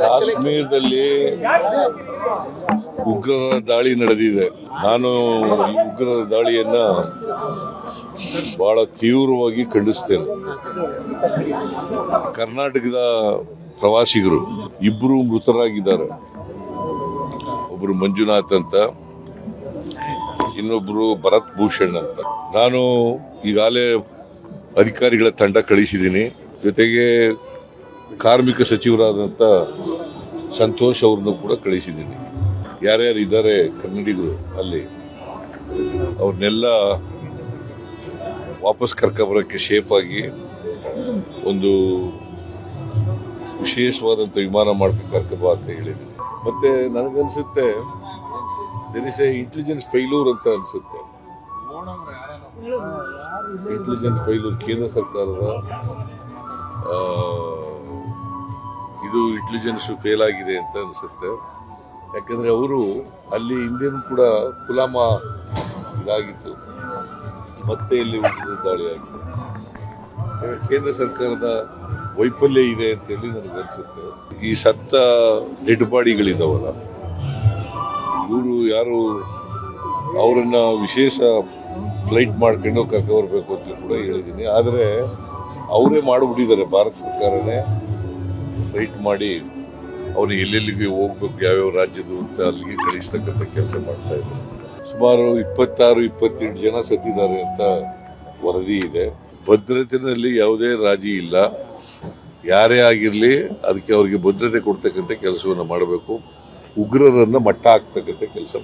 ಕಾಶ್ಮೀರದಲ್ಲಿ ಉಗ್ರರ ದಾಳಿ ನಡೆದಿದೆ. ನಾನು ಉಗ್ರರ ದಾಳಿಯನ್ನ ಬಹಳ ತೀವ್ರವಾಗಿ ಖಂಡಿಸ್ತೇನೆ ಕರ್ನಾಟಕದ ಪ್ರವಾಸಿಗರು ಇಬ್ಬರು ಮೃತರಾಗಿದ್ದಾರೆ. ಒಬ್ಬರು ಮಂಜುನಾಥ್ ಅಂತ, ಇನ್ನೊಬ್ರು ಭರತ್ ಭೂಷಣ್ ಅಂತ. ನಾನು ಈಗಾಗಲೇ ಅಧಿಕಾರಿಗಳ ತಂಡ ಕಳಿಸಿದ್ದೀನಿ. ಜೊತೆಗೆ ಕಾರ್ಮಿಕ ಸಚಿವರಾದಂಥ ಸಂತೋಷ್ ಅವ್ರನ್ನು ಕೂಡ ಕಳಿಸಿದ್ದೀನಿ. ಯಾರ್ಯಾರು ಇದ್ದಾರೆ ಕನ್ನಡಿಗರು ಅಲ್ಲಿ ಅವ್ರನ್ನೆಲ್ಲ ವಾಪಸ್ ಕರ್ಕೊಬರೋಕ್ಕೆ ಸೇಫ್ ಆಗಿ ಒಂದು ವಿಶೇಷವಾದಂಥ ವಿಮಾನ ಮಾಡ್ಕೊಂಡು ಕರ್ಕೊಬಾ ಅಂತ ಹೇಳಿದ್ದೀನಿ. ಮತ್ತೆ ನನಗನ್ಸುತ್ತೆ ಇಸ್ ಎ ಇಂಟೆಲಿಜೆನ್ಸ್ ಫೈಲೂರ್ ಅಂತ ಅನಿಸುತ್ತೆ. ಇಂಟೆಲಿಜೆನ್ಸ್ ಫೈಲೂರ್ ಕೇಂದ್ರ ಸರ್ಕಾರದ ಇಂಟೆಲಿಜೆನ್ಸ್ ಫೇಲ್ ಆಗಿದೆ ಅಂತ ಅನಿಸುತ್ತೆ. ಯಾಕಂದ್ರೆ ಅವರು ಅಲ್ಲಿ ಹಿಂದೆನೂ ಕೂಡ ಕುಲಾಮ ಇದಾಗಿತ್ತು. ಮತ್ತೆ ಇಲ್ಲಿ ದಾಳಿ ಆಗಿದೆ. ಕೇಂದ್ರ ಸರ್ಕಾರದ ವೈಫಲ್ಯ ಇದೆ ಅಂತೇಳಿ ನನಗೆ ಅನಿಸುತ್ತೆ. ಈ ಸತ್ತ ಡೆಡ್ ಇವರು ಯಾರು ಅವರನ್ನ ವಿಶೇಷ ಫ್ಲೈಟ್ ಮಾಡ್ಕೊಂಡು ಕರ್ಕೊಬರ್ಬೇಕು ಅಂತ ಕೂಡ ಹೇಳಿದ್ದೀನಿ ಆದರೆ ಅವರೇ ಮಾಡಿಬಿಟ್ಟಿದ್ದಾರೆ, ಭಾರತ ಸರ್ಕಾರನೇ. ಫ್ಲೈಟ್ ಮಾಡಿ ಅವನು ಎಲ್ಲೆಲ್ಲಿಗೆ ಹೋಗ್ಬೇಕು, ಯಾವ್ಯಾವ ರಾಜ್ಯದ ಅಂತ ಅಲ್ಲಿಗೆ ಕಳಿಸ್ತಕ್ಕಂಥ ಕೆಲಸ ಮಾಡ್ತಾ ಇದ್ದಾರೆ. ಸುಮಾರು ಇಪ್ಪತ್ತಾರು, ಇಪ್ಪತ್ತೆಂಟು ಜನ ಸತ್ತಿದ್ದಾರೆ ಅಂತ ವರದಿ ಇದೆ. ಭದ್ರತೆಯಲ್ಲಿ ಯಾವುದೇ ರಾಜಿ ಇಲ್ಲ. ಯಾರೇ ಆಗಿರಲಿ ಅದಕ್ಕೆ ಅವರಿಗೆ ಭದ್ರತೆ ಕೊಡ್ತಕ್ಕಂಥ ಕೆಲಸವನ್ನು ಮಾಡಬೇಕು. ಉಗ್ರರನ್ನು ಮಟ್ಟ ಹಾಕ್ತಕ್ಕಂಥ ಕೆಲಸ